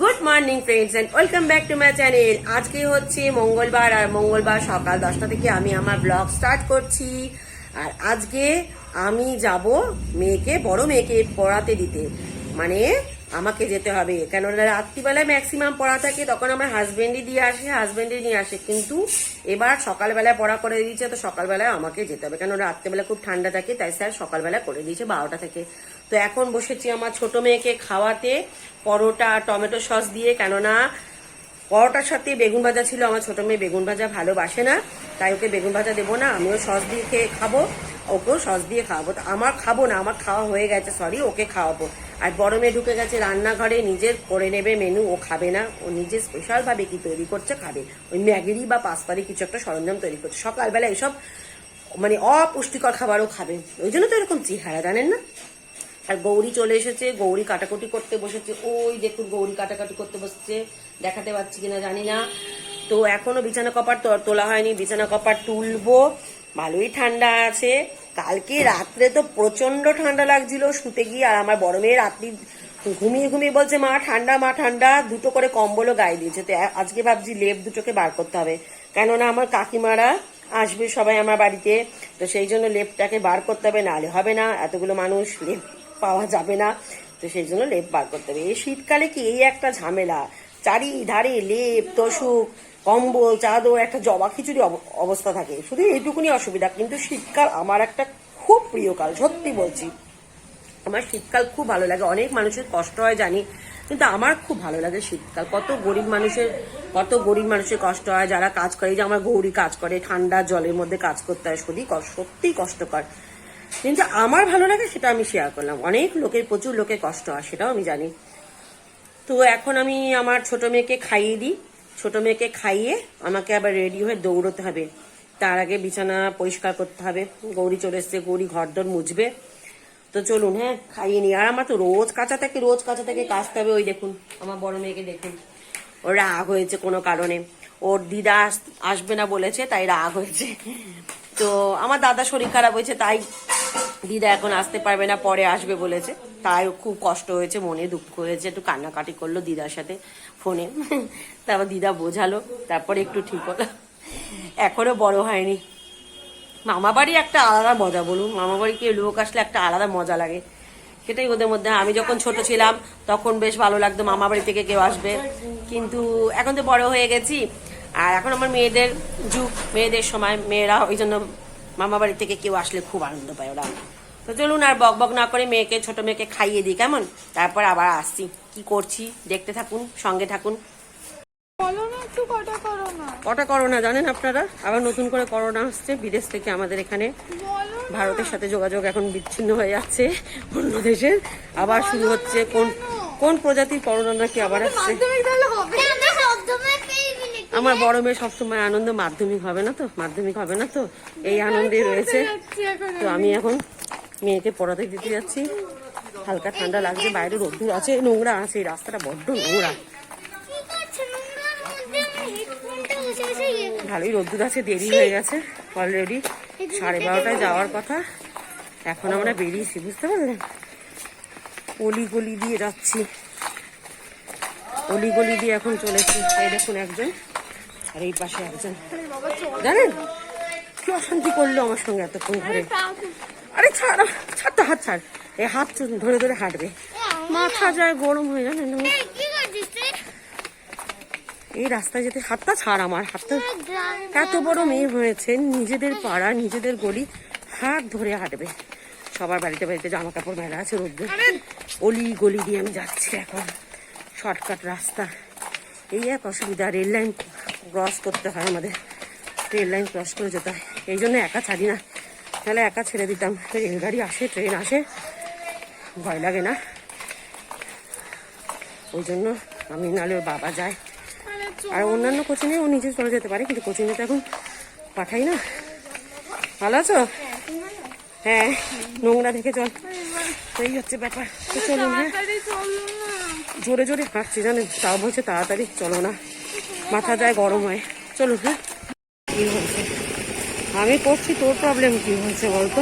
Good morning friends and welcome back to my channel আজকে হচ্ছে মঙ্গলবার, আর মঙ্গলবার সকাল দশটা থেকে আমি আমার ব্লগ স্টার্ট করছি। আর আজকে আমি যাব মেয়েকে, বড় মেয়েকে পড়াতে দিতে। মানে আমাকে যেতে হবে। কেননা রাত্রিবেলায় ম্যাক্সিমাম পড়া থাকে, তখন আমার হাজবেন্ডই দিয়ে আসে হাজবেন্ডই নিয়ে আসে। কিন্তু এবার সকালবেলায় পড়া করে দিয়েছে, তো সকালবেলায় আমাকে যেতে হবে। কেন রাত্রিবেলা খুব ঠান্ডা থাকে, তাই স্যার সকালবেলা করে দিয়েছে বারোটা থেকে। তো এখন বসেছি আমার ছোট মেয়েকে খাওয়াতে, পরোটা টমেটো সস দিয়ে। কেননা পরোটার সাথে বেগুন ভাজা ছিল, আমার ছোট মেয়ে বেগুন ভাজা ভালোবাসে না, তাই ওকে বেগুন ভাজা দেবো না, আমিও সস দিয়ে খেয়ে খাব, ওকেও সস দিয়ে খাওয়াবো। তো আমার খাব না, আমার খাওয়া হয়ে গেছে সরি ওকে খাওয়াবো। আর বড় মেয়ে ঢুকে গেছে রান্নাঘরে, নিজের করে নেবে মেনু ও খাবে না, ও নিজে স্পেশালভাবে কি তৈরি করছে খাবে। ওই ম্যাগিরি বা পাস্তারি কিছু একটা সরঞ্জাম তৈরি করছে। সকালবেলা এইসব মানে অপুষ্টিকর খাবারও খাবে। ওই জন্য তো এরকম চেহারা, জানেন না? আর গৌরী চলে এসেছে, গৌরী কাটাকুটি করতে বসেছে। ওই দেখুন গৌরী কাটাকাটি করতে বসছে, দেখাতে পাচ্ছি কিনা জানি না। তো এখনও বিছানা কপার তোলা হয়নি, বিছানা কপার তুলবো। ভালোই ঠান্ডা আছে। কালকে রাত্রে তো প্রচণ্ড ঠান্ডা লাগছিল, শুতে গিয়ে আর আমার বড় মেয়ে রাত্রি ঘুমিয়ে ঘুমিয়ে বলছে, মা, ঠান্ডা মা, ঠান্ডা। দুটো করে কম্বলও গায়ে দিয়েছে। তো আজকে ভাবছি লেপ দুটোকে বার করতে হবে। কেননা আমার কাকিমারা আসবে সবাই আমার বাড়িতে। তো সেই জন্য লেপটাকে বার করতে হবে, নাহলে হবে না। এতগুলো মানুষ লেপ পাওয়া যাবে না। তো সেই জন্য লেপ বার করতে হবে। এই শীতকালে কি এই একটা ঝামেলা? চারিধারে লেপ, তোষুক, কম্বল, চাদর, একটা জবা খিচুড়ি অব- অবস্থা থাকে। শুধু এইটুকুনি অসুবিধা, কিন্তু শীতকাল আমার একটা খুব প্রিয় কাল, সত্যি বলছি। আমার শীতকাল খুব ভালো লাগে। অনেক মানুষের কষ্ট হয় জানি, কিন্তু আমার খুব ভালো লাগে শীতকাল। কত গরিব মানুষের, কত গরিব মানুষের কষ্ট হয়। যারা কাজ করে যে আমার গৌরী কাজ করে, ঠান্ডা জলের মধ্যে কাজ করতে হয়। সত্যি সত্যিই কষ্টকর। কিন্তু আমার ভালো লাগে সেটা আমি শেয়ার করলাম। অনেক লোকের, প্রচুর লোকের কষ্ট হয়, সেটাও আমি জানি। তো এখন আমি আমার ছোট মেয়েকে খাইয়ে দিই। ছোট মেয়েকে খাইয়ে আমাকে আবার রেডি হয়ে দৌড়তে হবে। তার আগে বিছানা পরিষ্কার করতে হবে। গৌরী চলে এসছে, গৌরী ঘরদর মুছবে। তো চলুন হ্যাঁ খাইয়ে নিই। আর আমার তো রোজ কাঁচা থেকে, রোজ কাঁচা থেকে কাচতে হবে, ওই দেখুন, আমার বড় মেয়েকে দেখুন। ওর রাগ হয়েছে কোনো কারণে। ওর দিদা আস- আসবে না বলেছে, তাই রাগ হয়েছে। তো আমার দাদা শরীর খারাপ হয়েছে, তাই দিদা এখন আসতে পারবে না, পরে আসবে বলেছে। তাই খুব কষ্ট হয়েছে, মনে দুঃখ হয়েছে, একটু কান্নাকাটি করল দিদার সাথে ফোনে। তারপর দিদা বোঝালো, তারপরে একটু ঠিক হলো। এখনও বড় হয়নি। মামা বাড়ি একটা আলাদা মজা, বলুন। মামা বাড়িকে লোক আসলে একটা আলাদা মজা লাগে। সেটাই ওদের মধ্যে। আমি যখন ছোট ছিলাম, তখন বেশ ভালো লাগতো মামা বাড়ি থেকে কেউ আসবে। কিন্তু এখন তো বড় হয়ে গেছি। আর এখন আমার মেয়েদের যুগ মেয়েদের সময় মেয়েরা ওই জন্য মামা বাড়ি থেকে কেউ আসলে খুব আনন্দ পায় ওরা। তো চলুন আর বক বক না করে মেয়েকে ছোট মেয়েকে খাইয়ে দিই কেমন? তারপর আবার আসছি। কি করছি? দেখতে থাকুন সঙ্গে থাকুন। কটা করোনা জানেন আপনারা? আবার নতুন করে করোনা আসছে বিদেশ থেকে আমাদের এখানে। ভারতের সাথে যোগাযোগ এখন বিচ্ছিন্ন হয়ে যাচ্ছে অন্য দেশের আবার শুরু হচ্ছে কোন কোন? প্রজাতির করোনা নাকি আবার আসছে? মাধ্যমিক তাহলে হবে। আমার বড় মেয়ে সবসময় আনন্দ মাধ্যমিক হবে না তো? মাধ্যমিক হবে না তো? এই আনন্দে রয়েছে। তো আমি এখন মেয়েকে পড়াতে দিতে যাচ্ছি। হালকা ঠান্ডা লাগছে, বাইরে রোদ্দুর আছে, নোংরা আছে, এই রাস্তাটা বড্ড নোংরা। ভালোই রোদ্দুর আছে, দেরি হয়ে গেছে অলরেডি সাড়ে বারোটায় যাওয়ার কথা। এখন আমরা বেরিয়েছি, বুঝতে পারলেন অলি গলি দিয়ে যাচ্ছি। অলি গলি দিয়ে এখন চলেছি। এই দেখুন একজন। আর এই পাশে একজন। জানেন? কি অশান্তি করল আমার সঙ্গে এতক্ষণ ধরে? আরে ছাড় ছাড় হাত ছাড়। এই হাত ধরে ধরে হাঁটবে। মাথা যায় গরম হয়ে জানেন এই রাস্তায় যেতে হাতটা ছাড় আমার হাতটা এত বড় মেয়ে হয়েছে নিজেদের পাড়া নিজেদের গলি হাত ধরে হাঁটবে। সবার বাড়িতে বাড়িতে জামা কাপড় মেলা আছে রোদ্দুর। অলি গলি দিয়ে আমি যাচ্ছি এখন শর্টকাট রাস্তা। এই এক অসুবিধা রেল লাইন ক্রস করতে হয় আমাদের। রেল লাইন ক্রস করে যেতে হয়। এই জন্য একা ছাড়ি না। তাহলে একা ছেড়ে দিতাম। রেলগাড়ি আসে ট্রেন আসে। ভয় লাগে না। ওই জন্য আমি নাহলে ওর বাবা যায়। আর অন্যান্য কোচিংয়ে ও নিজে চলে যেতে পারে কিন্তু কোচিংয়ে তো এখন পাঠাই না। ভালো আছো? হ্যাঁ নোংরা দেখে চল। এই হচ্ছে ব্যাপার। চলুন হ্যাঁ। চলো না। জোরে জোরে হাঁটছি জানেন তাও বলছে তাড়াতাড়ি চলো না। মাথা যায় গরম হয়। চলো হ্যাঁ কী হয়েছে? আমি করছি তোর প্রবলেম কি হয়েছে বলতো?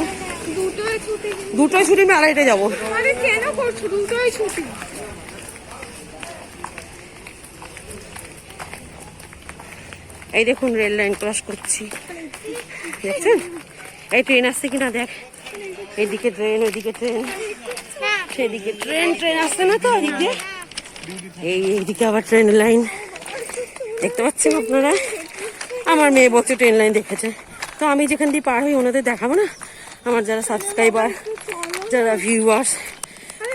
দুটোই ছুটি। আমি আড়াইটে যাব। কেন করছ? দুটোই ছুটি। এই দেখুন রেল লাইন ক্রস করছি। দেখছেন? এই ট্রেন আসছে কিনা দেখ। এদিকে ট্রেন ওইদিকে ট্রেন সেদিকে ট্রেন ট্রেন আসছে না তো এইদিকে এই এইদিকে আবার ট্রেন লাইন দেখতে পাচ্ছেন আপনারা? আমার মেয়ে বলছে ট্রেন লাইন দেখেছে। তো আমি যেখান দিয়ে পার হই ওনাদের দেখাবো না? আমার যারা সাবস্ক্রাইবার যারা ভিউয়ার্স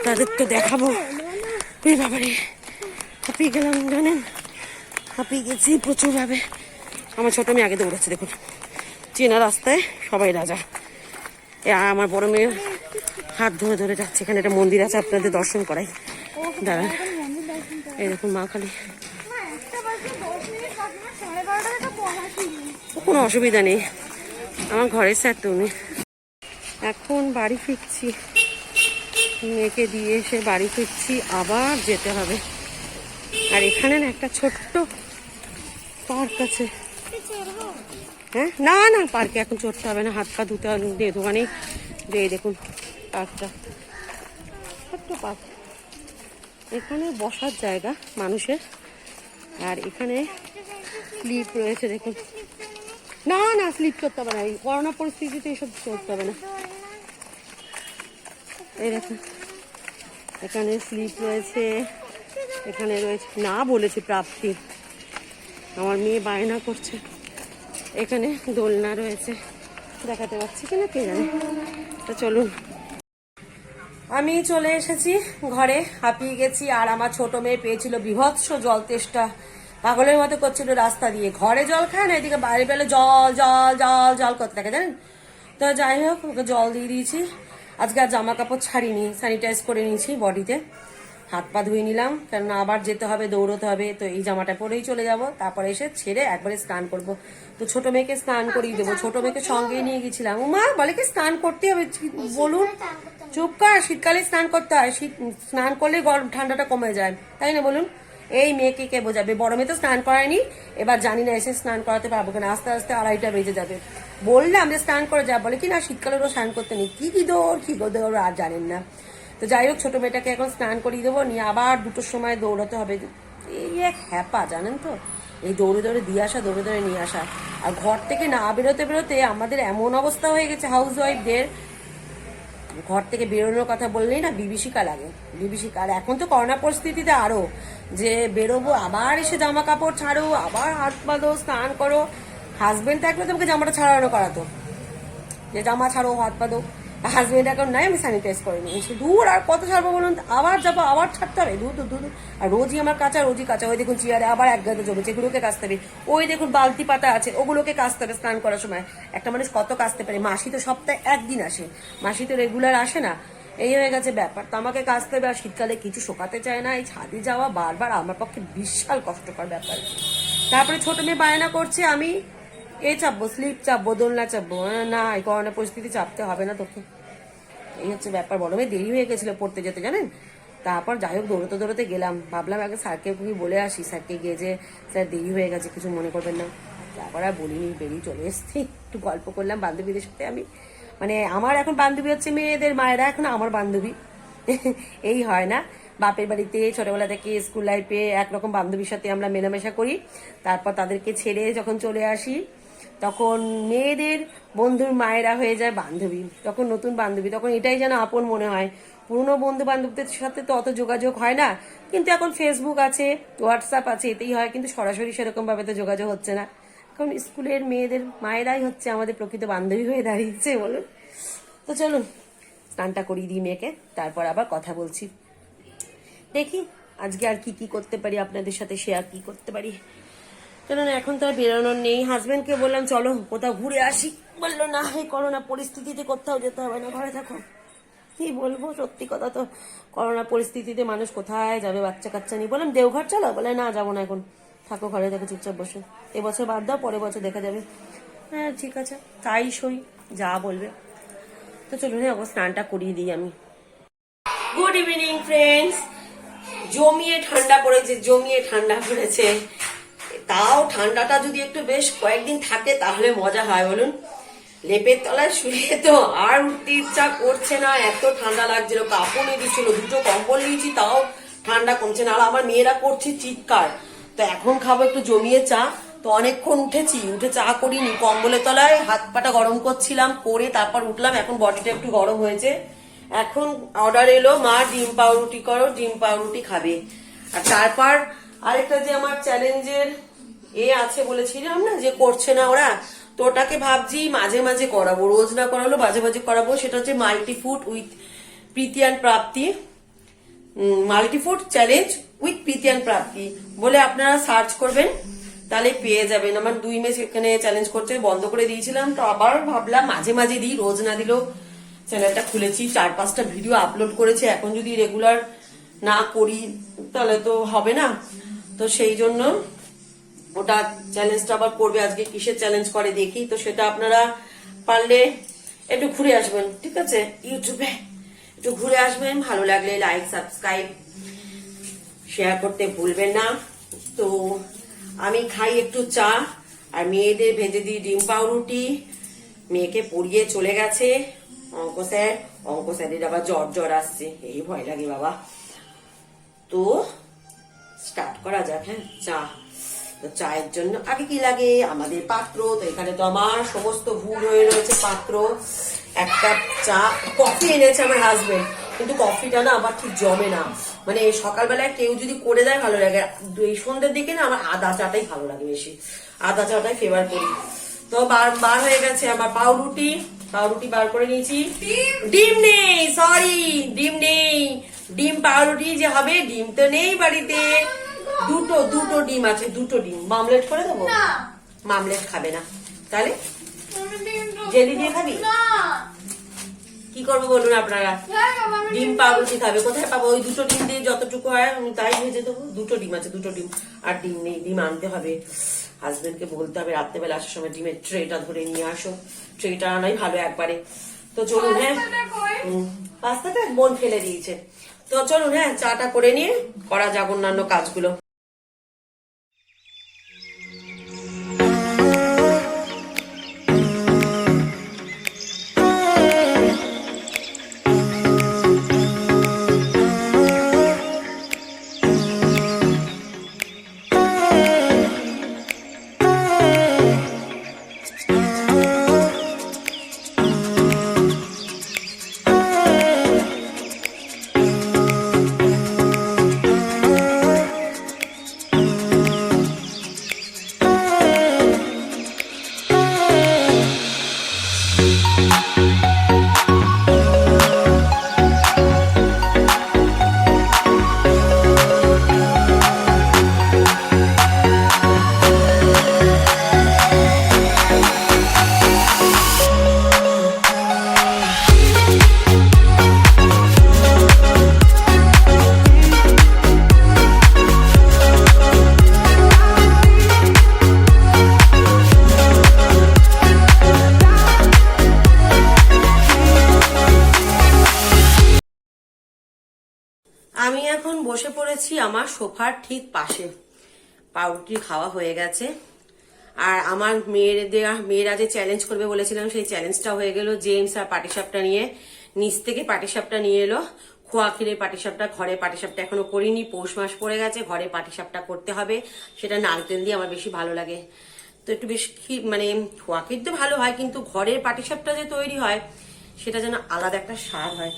তাদের তো দেখাবো। ওই বাবারে, হাঁপিয়ে গেলাম, জানেন? হাঁপিয়ে গেছি প্রচুরভাবে। আমার ছোট মেয়ে আগে দৌড়াচ্ছে, দেখুন। চেনা রাস্তায় সবাই রাজা। এ আমার বড় মেয়ে হাত ধরে ধরে যাচ্ছে। এখানে একটা মন্দির আছে, আপনাদের দর্শন করাই। দাঁড়ান। এই দেখুন মা খালি একটা বাজে দশ মিনিট কাকিমা সাড়ে বারোটা থেকে পড়া শুরু কোনো অসুবিধা নেই। আমার ঘরের স্যার তো উনি। এখন বাড়ি ফিরছি। মেয়েকে দিয়ে এসে বাড়ি ফিরছি, আবার যেতে হবে। আর এখানে না একটা ছোট্ট পার্ক আছে। হ্যাঁ? না না পার্কে এখন চড়তে হবে না। হাত পা ধুতে হবে দোকানেই যে দেখুন পার্কটা ছোট্ট পার্ক এখানে বসার জায়গা মানুষের। আর এখানে স্লিপ রয়েছে, দেখুন। না না স্লিপ করতে হবে না, এই করোনা পরিস্থিতিতে এসব করতে হবে না। এই দেখুন এখানে স্লিপ রয়েছে, এখানে রয়েছে, না বলেছি প্রাপ্তি। আমার মেয়ে বায়না করছে, এখানে দোলনা রয়েছে, দেখাতে পাচ্ছি কিনা কে জানে। তো চলুন। আমি চলে এসেছি ঘরে, হাঁপিয়ে গেছি, আর আমার ছোট মেয়ে পেয়েছিল বিভৎস জল তেষ্টা। পাগলের মতো করছিল রাস্তা দিয়ে। ঘরে জল খায় না, এদিকে বাইরে পেলে জল জল জল জল করতে থাকে, জানেন? তো যাই হোক, ওকে জল দিয়ে দিয়েছি। আজকে আর জামা কাপড় ছাড়িনি স্যানিটাইজ করে নিয়েছি বডিতে। হাত পা ধুয়ে নিলাম, কেননা আবার যেতে হবে, দৌড়তে হবে, তো এই জামাটা পরেই চলে যাব। তারপরে এসে ছেড়ে একবারে স্নান করব। তো ছোট মেয়েকে স্নান করিয়ে দেবো। ছোট মেয়েকে সঙ্গেই নিয়ে গেছিলাম। মা বলে কি স্নান করতে হবে? বলুন? চুপ কর, শীতকালে স্নান করতে হয়। শীত, স্নান করলে গরম, ঠান্ডাটা কমে যায়। তাই না বলুন? এই মেয়েকে কে বোঝাবে? বড় মেয়ে তো স্নান করায়নি। এবার জানি না, এসে স্নান করাতে পারব কিনা। আস্তে আস্তে আড়াইটা বেজে যাবে। বললাম যে, স্নান করে যা। বলে, কি না, শীতকালে ওরা স্নান করতে নেই। কি কি দৌড়? কি দৌড়? আর জানেন না। তো যাই হোক, ছোট মেয়েটাকে এখন স্নান করিয়ে দেবো। নিয়ে আবার দুটোর সময় দৌড়াতে হবে। এই এক হ্যাপা, জানেন তো? এই দৌড়ে দৌড়ে দিয়ে আসা, দৌড়ে দৌড়ে নিয়ে আসা। আর ঘর থেকে না বেরোতে বেরোতে আমাদের এমন অবস্থা হয়ে গেছে হাউস ওয়াইফদের ঘর থেকে বেরোনোর কথা বললেই না বিভীষিকা লাগে। বিভীষিকা আর এখন তো করোনা পরিস্থিতিতে আরও, যে বেরোবো, আবার এসে জামা কাপড় ছাড়ো, আবার হাত বাঁধো স্নান করো। হাজব্যান্ড থাকলে তোমাকে জামাটা ছাড়ানো করাতো। যে জামা ছাড়ো, হাত পা দো হাজবেন্ড এখন নাই, আমি স্যানিটাইজ করে নিয়েছি দূর আর কত ছাড়বো বলুন? আবার যাব, আবার ছাড়তে হবে। দূর দূর। আর রোজই আমার কাঁচা, রোজই কাঁচা। ওই দেখুন চেয়ারে আবার এক গাদা জমেছে এগুলোকে কাচতে হবে। ওই দেখুন বালতি পাতা আছে, ওগুলোকে কাচতে হবে স্নান করার সময়। একটা মানুষ কত কাচতে পারে? মাসি তো সপ্তাহে একদিন আসে। মাসি তো রেগুলার আসে না। এই হয়ে গেছে ব্যাপার। তো আমাকে কাচতে হবে, আর শীতকালে কিছু শোকাতে চায় না। এই ছাদে যাওয়া বারবার আমার পক্ষে বিশাল কষ্টকর ব্যাপার। তারপরে ছোট মেয়ে বায়না করছে, আমি এ চাপবো স্লিপ চাপবো, দোলনা চাপবো। না, এই করোনা পরিস্থিতি চাপতে হবে না তোকে। এই হচ্ছে ব্যাপার বড় মেয়ে দেরি হয়ে গেছিল পড়তে যেতে, জানেন? তারপর যাই হোক, দৌড়তে দৌড়তে গেলাম। ভাবলাম আগে স্যারকে কি বলে আসি, স্যারকে গিয়ে যে, স্যার, দেরি হয়ে গেছে, কিছু মনে করবেন না। তারপর আর বলিনি, বেরিয়ে চলে এসছি। একটু গল্প করলাম বান্ধবীদের সাথে আমি। মানে আমার এখন বান্ধবী হচ্ছে মেয়েদের মায়েরা, এখন আমার বান্ধবী। এই হয় না। বাপের বাড়িতে, ছোটবেলা থেকে স্কুল লাইফে একরকম বান্ধবীর সাথে আমরা মেলামেশা করি। তারপর তাদেরকে ছেড়ে যখন চলে আসি তখন মেয়েদের বন্ধুর মায়েরা হয়ে যায় বান্ধবী, তখন নতুন বান্ধবী, তখন এটাই যেন আপন মনে হয়। পুরনো বন্ধু বান্ধবদের সাথে তো অত যোগাযোগ হয় না, কিন্তু এখন ফেসবুক আছে হোয়াটসঅ্যাপ আছে, এতেই হয়, কিন্তু সরাসরি সেরকম ভাবে তো যোগাযোগ হচ্ছে না। এখন স্কুলের মেয়েদের মায়েরাই হচ্ছে আমাদের প্রকৃত বান্ধবী হয়ে দাঁড়িয়েছে বলুন। তো চলুন, স্নানটা করিয়ে দিই মেয়েকে, তারপর আবার কথা বলছি। দেখি, আজকে আর কি কি করতে পারি, আপনাদের সাথে শেয়ার কি করতে পারি। চলুন এখন তো আর বেরোনোর নেই। হাজবেন্ডকে বললাম, চলো, কোথাও ঘুরে আসি। বলল, না এই করোনা পরিস্থিতিতে কোথাও যেতে হবে না, ঘরে থাকো। কি বলব, সত্যি কথা তো, করোনা পরিস্থিতিতে মানুষ কোথায় যাবে বাচ্চা কাচ্চা নিয়ে? বললাম, দেওঘর চলো? বলে, না, যাব না এখন। থাকো, ঘরে থাকো, চুপচাপ বসে। এবছর বাদ দাও, পরের বছর দেখা যাবে। হ্যাঁ ঠিক আছে, তাই সই, যা বলবে। তো চলুন হ্যাঁ স্নানটা করিয়ে দিই আমি। গুড ইভিনিং ফ্রেন্ডস জমিয়ে ঠান্ডা পড়েছে, জমিয়ে ঠান্ডা পড়েছে। তাও ঠান্ডাটা যদি একটু বেশ কয়েকদিন থাকে, তাহলে মজা হয়, বলুন। লেপের তলায় শুয়ে তো আর উঠতে ইচ্ছা করছে না, এত ঠান্ডা লাগছিল, কাপড় নিয়ে দিচ্ছিল, দুটো কম্বল নিয়েছি, তাও ঠান্ডা কমছে না। আর আমার মেয়েরা করছে চিৎকার। তো এখন খাব একটু জমিয়ে চা। তো অনেকক্ষণ উঠেছি, উঠে চা করিনি। কম্বলের তলায় হাত পাটা গরম করছিলাম, করে তারপর উঠলাম। এখন বডিটা একটু গরম হয়েছে। এখন অর্ডার এলো, মা ডিম পাউরুটি করো, ডিম পাউরুটি খাবে। আর তারপর আরেকটা যে আমার চ্যালেঞ্জের এ আছে বলেছিলাম না যে করছে না ওরা? তো ওটাকে ভাবছি মাঝে মাঝে করাবো, রোজ না করালো মাঝে মাঝে করাবো। সেটা হচ্ছে multi food with Preeti and Prapti. Multi food challenge with প্রীতিয়ান Prapti. বলে আপনারা সার্চ করবেন, তাহলে পেয়ে যাবেন। আমার দুই মেস এখানে চ্যালেঞ্জ করতে বন্ধ করে দিয়েছিলাম। তো আবার ভাবলাম মাঝে মাঝে দিই, রোজ না দিলেও চ্যানেলটা খুলেছি। চার পাঁচটা ভিডিও আপলোড করেছে। এখন যদি রেগুলার না করি, তাহলে তো হবে না। তো সেই জন্য ওটা চ্যালেঞ্জটা আবার করবে, আজকে কিসের চ্যালেঞ্জ করে দেখি। তো সেটা আপনারা পারলে একটু ঘুরে আসবেন, ঠিক আছে? ইউটিউবে একটু ঘুরে আসবেন, ভালো লাগলে লাইক সাবস্ক্রাইব শেয়ার করতে ভুলবেন না। তো আমি খাই একটু চা, আর মেয়েদের ভেজে দিই ডিম পাউরুটি। মেয়েকে পড়িয়ে চলে গেছে। অঙ্ক স্যার, অঙ্ক স্যারের আবার জ্বর জ্বর আসছে, এই ভয় লাগে বাবা। তো স্টার্ট করা যাক হ্যাঁ? চা। তো চায়ের জন্য আগে কি লাগে? আমাদের পাত্র, তো এখানে তো আমার সমস্ত ভুল হয়ে রয়েছে পাত্র। এক কাপ চা, কফি এনেছে আমার হাজবেন্ড কিন্তু কফিটা না আবার ঠিক জমে না। মানে সকালবেলায় কেউ যদি করে দেয় ভালো লাগে। এই সন্ধ্যের দিকে না আমার আদা চাটাই ভালো লাগে বেশি। আদা চাটাই ফেভার করি। তো বার বার হয়ে গেছে আমার পাউরুটি। পাউরুটি বার করে নিয়েছি। ডিম নেই সরি ডিম নেই। ডিম পাউরুটি যে হবে, ডিম তো নেই বাড়িতে। দুটো দুটো ডিম আছে দুটো ডিম। মামলেট করে দেবো? মামলেট খাবে না। তাহলে। জেলি দিয়ে খাবি? কি করব বলুন আপনারা? ডিম পাউরুটি খাবে। কোথায় পাবো? ওই দুটো ডিম দিয়ে যতটুকু হয় আমি তাই ভেজে দেবো। দুটো ডিম আছে দুটো ডিম। আর ডিম নেই ডিম আনতে হবে। হাজবেন্ডকে বলতে হবে রাত্রেবেলা আসার সময় ডিমের ট্রেটা ধরে নিয়ে আসো। ট্রেটা আনাই ভালো একবারে। তো চলুন হ্যাঁ। পাস্তাটা বোন ফেলে দিয়েছে। তো চলুন হ্যাঁ চাটা করে নিয়ে করা যাক অন্যান্য কাজগুলো। বসে পড়েছি, আমার সোফার ঠিক পাশে। পাউরুটি খাওয়া হয়ে গেছে। আর আমার মেয়ের মেয়েদের, মেয়েরা যে চ্যালেঞ্জ করবে বলেছিলাম, সেই চ্যালেঞ্জটা হয়ে গেল। জেমস আর পাটিসাপটা নিয়ে, নিচ থেকে পাটিসাপটা নিয়ে এলো। খোয়া ক্ষীরের পাটিসাপটা, ঘরে পাটিসাপটা এখনও করিনি। পৌষ মাস পড়ে গেছে, ঘরে পাটিসাপটা করতে হবে। সেটা নারকেল দিয়ে আমার বেশি ভালো লাগে। তো একটু বেশ মানে খোয়া ক্ষীর তো ভালো হয়, কিন্তু ঘরের পাটিসাপটা যে তৈরি হয়, সেটা যেন আলাদা একটা স্বাদ হয়।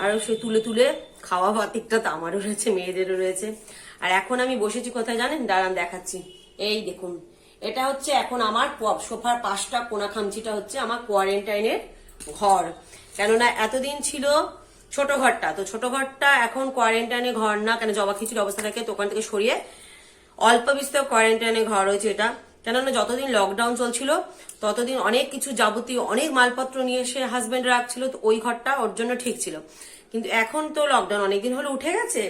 আর সে তুলে তুলে খাওয়া বাতিকটা তো আমারও রয়েছে, মেয়েদেরও রয়েছে। আর এখন আমি বসেছি কোথায় জানেন? দাঁড়ান, দেখাচ্ছি। এই দেখুন, এটা হচ্ছে এখন আমার সোফার পাশটা কোনা খামচিটা হচ্ছে আমার কোয়ারেন্টাইনের ঘর। কেননা এতদিন ছিল ছোট ঘরটা, তো ছোট ঘরটা এখন কোয়ারেন্টাইনে ঘর না, কেন জবা খিচুড়ি অবস্থা থাকে, তো ওখান থেকে সরিয়ে অল্প বিস্তর কোয়ারেন্টাইনে ঘর হয়েছে এটা। কেননা যতদিন লকডাউন চলছিল, ততদিন অনেক কিছু যাবতীয় অনেক মালপত্র নিয়ে এসে হাজবেন্ড রাখছিল, তো ওই ঘরটা ওর জন্য ঠিক ছিল। কিন্তু এখন তো লকডাউন অনেকদিন হলো উঠে গেছে,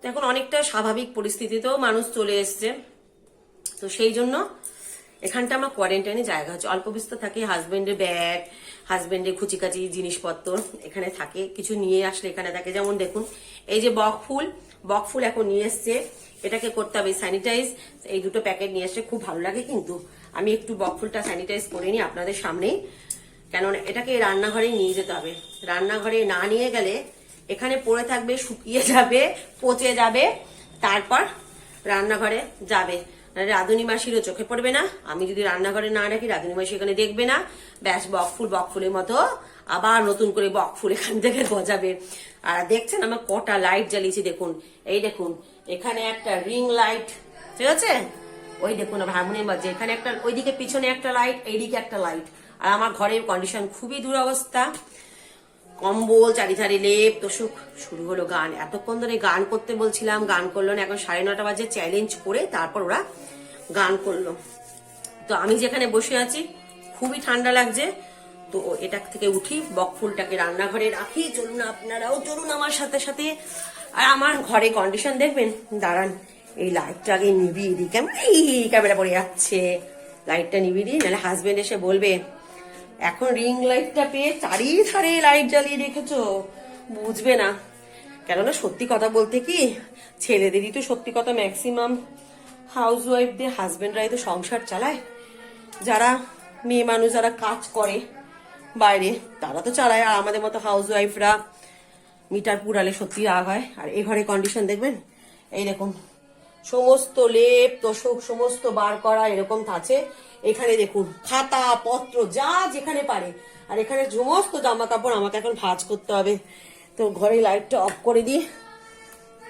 তো এখন অনেকটা স্বাভাবিক পরিস্থিতিতেও মানুষ চলে এসছে। তো সেই জন্য এখানটা আমার কোয়ারেন্টাইনে জায়গা হচ্ছে। অল্প বিস্তর থাকে হাজবেন্ডের ব্যাগ হাজবেন্ডের খুচিকাচি জিনিসপত্র এখানে থাকে, কিছু নিয়ে আসলে এখানে থাকে। যেমন দেখুন, এই যে বক ফুল বক ফুল এখন নিয়ে এসছে, এটাকে করতে হবে স্যানিটাইজ এই দুটো প্যাকেট নিয়ে এসছে খুব ভালো লাগে কিন্তু। আমি একটু বক ফুলটা স্যানিটাইজ করে নিই আপনাদের সামনেই। কেননা এটাকে রান্নাঘরে নিয়ে যেতে হবে। রান্নাঘরে না নিয়ে গেলে এখানে পড়ে থাকবে, শুকিয়ে যাবে, পচে যাবে, তারপর রান্নাঘরে যাবে। রাধুনি মাসিরও চোখে পড়বে না। আমি যদি রান্নাঘরে না রাখি, রাধুনি মাসি এখানে দেখবে না। ব্যাস বকফুল বকফুলের মতো আবার নতুন করে বকফুল এখান থেকে গজাবে। আর দেখছেন আমার কটা লাইট জ্বালিয়েছি, দেখুন। এই দেখুন, এখানে একটা রিং লাইট ঠিক আছে? ওই দেখুন হারমোনিয়াম বাজছে এখানে একটা, ওইদিকে পিছনে একটা লাইট এইদিকে একটা লাইট আর আমার ঘরের কন্ডিশন খুবই দুরবস্থা। কম্বল, চারিধারে লেপ তোষক শুরু হলো গান। এতক্ষণ ধরে গান করতে বলছিলাম, গান করল না, এখন সাড়ে নটা বাজে চ্যালেঞ্জ করে তারপর ওরা গান করল। তো আমি যেখানে বসে আছি, খুবই ঠান্ডা লাগছে। তো এটা থেকে উঠি বকফুলটাকে রান্নাঘরে রাখি। চলুন আপনারাও, চলুন আমার সাথে সাথে। আর আমার ঘরে কন্ডিশন দেখবেন? দাঁড়ান, এই লাইটটা আগে দিই। কেমন এই ক্যামেরা পড়ে যাচ্ছে? লাইটটা নিভিয়ে দিই, নাহলে হাজবেন্ড এসে বলবে এখন রিং লাইটটা পেয়ে চারিধারে লাইট জ্বালিয়ে রেখেছ। বুঝবে না। কেননা সত্যি কথা বলতে কি, ছেলেদেরই তো সত্যি কথা ম্যাক্সিমাম হাউস ওয়াইফদের হাজবেন্ডরাই তো সংসার চালায়। যারা মেয়ে মানুষ, যারা কাজ করে বাইরে, তারা তো চালায়। আর আমাদের মতো হাউস ওয়াইফরা মিটার পুরালে সত্যি রাগ হয়। আর এ ঘরে কন্ডিশন দেখবেন? এই দেখুন, সমস্ত লেপ, তোষক, সমস্ত বার করা এরকম আছে এখানে দেখুন, খাতা, পত্র, যা যেখানে পারে। আর এখানে সমস্ত জামা কাপড় আমাকে এখন ভাঁজ করতে হবে। তো ঘরে লাইটটা অফ করে দিই।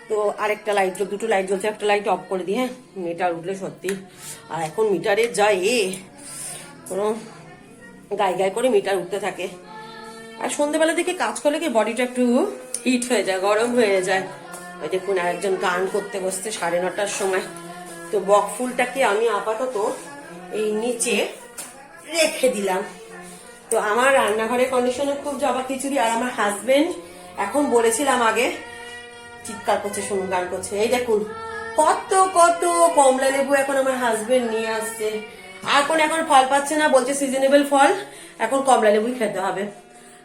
তো আরেকটা লাইট দুটো লাইট জ্বলছে, একটা লাইট অফ করে দিই হ্যাঁ? মিটার উঠলে সত্যি। আর এখন মিটারে যা এ, কোনো গায়ে গায়ে করে মিটার উঠতে থাকে। আর সন্ধ্যেবেলা দিকে কাজ করলে কি বডিটা একটু হিট হয়ে যায়, গরম হয়ে যায়। ওই দেখুন, আরেকজন গান করতে বসতে সাড়ে নটার সময়। তো বক ফুলটাকে আমি আপাতত এই নিচে রেখে দিলাম। তো আমার রান্নাঘরের কন্ডিশনে খুব জবা খিচুড়ি আর আমার হাজবেন্ড এখন বলেছিলাম আগে, চিৎকার করছে শুনুন গান করছে। এই দেখুন, কত কত কমলা লেবু এখন আমার হাজবেন্ড নিয়ে আসছে। আর কোন এখন ফল পাচ্ছে না, বলছে সিজনেবল ফল, এখন কমলা লেবুই খেতে হবে।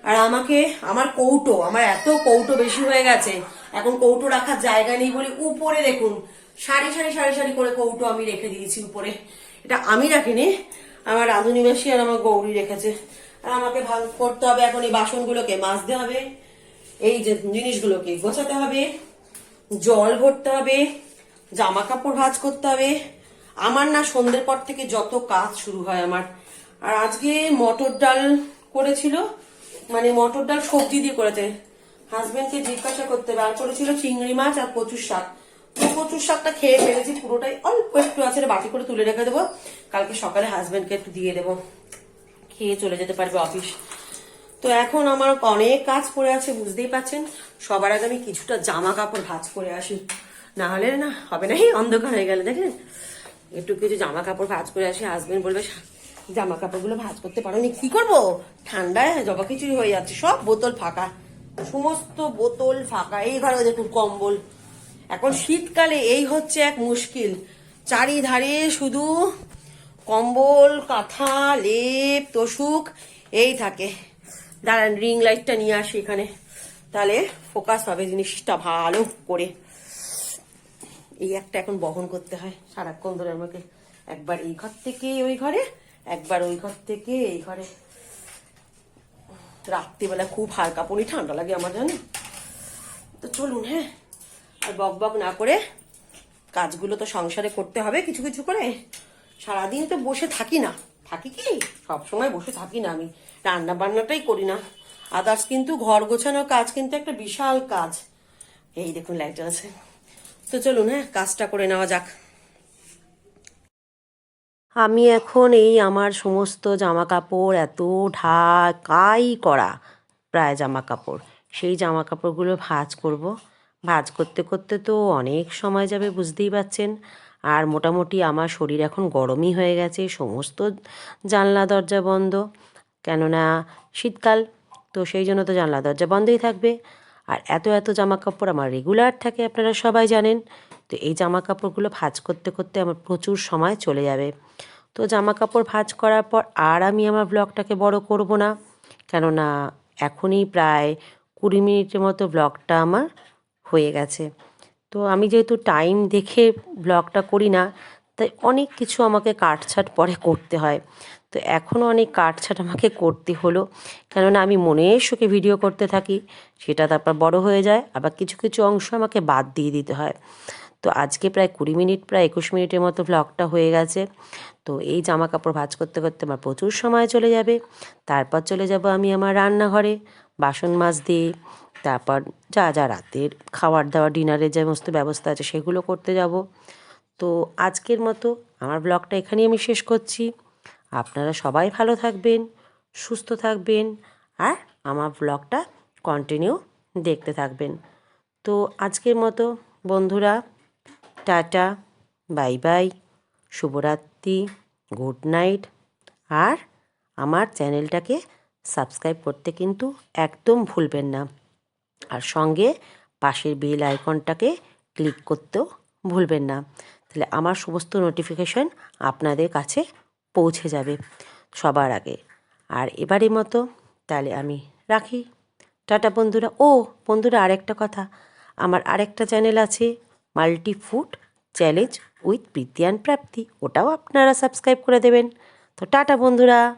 আর আমাকে, আমার কৌটো, আমার এত কৌটো বেশি হয়ে গেছে, এখন কৌটো রাখার জায়গা নেই বলে উপরে দেখুন, সারি সারি সারি সারি করে কৌটো আমি রেখে দিয়েছি উপরে। এটা আমি রাখিনি, আমার রাধুনি মাসি আর আমার গৌরী রেখেছে। আর আমাকে ভাগ করতে হবে এখন এই বাসনগুলোকে, মাজতে হবে, এই যে জিনিসগুলোকে গোছাতে হবে, জল ভরতে হবে জামা কাপড় ভাজ করতে হবে। আমার না সন্ধ্যের পর থেকে যত কাজ শুরু হয় আমার। আর আজকে মটর ডাল করেছিল মানে মটর ডাল সবজি দিয়ে করেছে। হাজবেন্ডকে জিজ্ঞাসা করতে বার করেছিল চিংড়ি মাছ আর কচুর শাক। কচুর শাকটা খেয়ে ফেলেছি, পুরোটাই অল্প একটু আছে বাটি করে তুলে রেখে দেবো। কালকে সকালে হাজবেন্ডকে একটু দিয়ে দেবো। খেয়ে চলে যেতে পারবে অফিস তো এখন আমার অনেক কাজ পড়ে আছে, বুঝতেই পাচ্ছেন সবার আগে আমি কিছুটা জামা কাপড় ভাঁজ করে আসি। না হলে না, হবে না অন্ধকার হয়ে গেলে দেখেন একটু কিছু জামা কাপড় ভাজ করে আসি হাজবেন্ড বলবে জামা কাপড়গুলো ভাঁজ করতে পারো নি, কি করব? ঠান্ডায় জবা খিচুড়ি হয়ে যাচ্ছে, সব বোতল ফাঁকা। সমস্ত বোতল ফাঁকা, এই ঘরে দেখুন কম্বল। এখন শীতকালে এই হচ্ছে এক মুশকিল। চারিধারে শুধু কম্বল কাঁথা লেপ তোষুক এই থাকে। দাঁড়ান রিং লাইটটা নিয়ে আসি এখানে। তাহলে ফোকাস হবে জিনিসটা ভালো করে। এই একটা এখন বহন করতে হয়। সারাক্ষণ ধরে আমাকে একবার এই ঘর থেকে ওই ঘরে একবার ওই ঘর থেকে এই ঘরে। রাত্রিবেলা খুব হালকা পড়ি ঠান্ডা লাগে আমার জানো? তো চলুন হ্যাঁ? আর বক বক না করে কাজগুলো তো সংসারে করতে হবে কিছু কিছু করে। সারাদিন তো বসে থাকি না। থাকি কি? সব সময় বসে থাকি না আমি। রান্না বান্নাটাই করি না। আদার্স কিন্তু ঘর গোছানোর কাজ কিন্তু একটা বিশাল কাজ। এই দেখুন লাইট আছে তো চলুন হ্যাঁ কাজটা করে নেওয়া যাক। আমি এখন এই আমার সমস্ত জামা কাপড় এত ঢাকাই করা প্রায় জামা কাপড় সেই জামা কাপড়গুলো ভাঁজ করব। ভাঁজ করতে করতে তো অনেক সময় যাবে বুঝতেই পাচ্ছেন আর মোটামুটি আমার শরীর এখন গরমই হয়ে গেছে, সমস্ত জানলা, দরজা বন্ধ। কেননা শীতকাল, তো সেই জন্য তো জানলা, দরজা বন্ধই থাকবে। আর এত এত জামা কাপড় আমার রেগুলার থাকে, আপনারা সবাই জানেন। তো এই জামা কাপড়গুলো ভাঁজ করতে করতে আমার প্রচুর সময় চলে যাবে। তো জামা কাপড় ভাঁজ করার পর আর আমি আমার ব্লগটাকে বড় করব না। কেননা এখনই প্রায় কুড়ি মিনিটের মতো ব্লগটা আমার হয়ে গেছে। তো আমি যেহেতু টাইম দেখে ব্লগটা করি না, তাই অনেক কিছু আমাকে কাটছাট পরে করতে হয়। তো এখনও অনেক কাটছাট আমাকে করতে হলো, কেননা আমি মনের সুখে ভিডিও করতে থাকি, সেটা তারপর বড় হয়ে যায়, আবার কিছু কিছু অংশ আমাকে বাদ দিয়ে দিতে হয়। তো আজকে প্রায় কুড়ি মিনিট, প্রায় একুশ মিনিটের মতো ভ্লগটা হয়ে গেছে। তো এই জামা কাপড় ভাজ করতে করতে আমার প্রচুর সময় চলে যাবে। তারপর চলে যাব আমি আমার রান্নাঘরে, বাসন মাছ দিয়ে তারপর যা যা রাতের খাবার দাওয়া ডিনারের যে সমস্ত ব্যবস্থা আছে সেগুলো করতে যাব। তো আজকের মতো আমার ব্লগটা এখানেই আমি শেষ করছি। আপনারা সবাই ভালো থাকবেন, সুস্থ থাকবেন আর আমার ব্লগটা কন্টিনিউ দেখতে থাকবেন। তো আজকের মতো বন্ধুরা, টাটা বাই বাই শুভরাত্রি গুড নাইট আর আমার চ্যানেলটাকে সাবস্ক্রাইব করতে কিন্তু একদম ভুলবেন না। আর সঙ্গে পাশের বেল আইকনটাকে ক্লিক করতেও ভুলবেন না। তাহলে আমার সমস্ত নোটিফিকেশন আপনাদের কাছে পৌঁছে যাবে সবার আগে। আর এবারের মতো তাহলে আমি রাখি। টাটা বন্ধুরা। ও বন্ধুরা, আরেকটা কথা। আমার আরেকটা চ্যানেল আছে মাল্টি ফুড চ্যালেঞ্জ উইথ প্রীতিয়ান প্রাপ্তি। ওটাও আপনারা সাবস্ক্রাইব করে দেবেন। তো টাটা বন্ধুরা।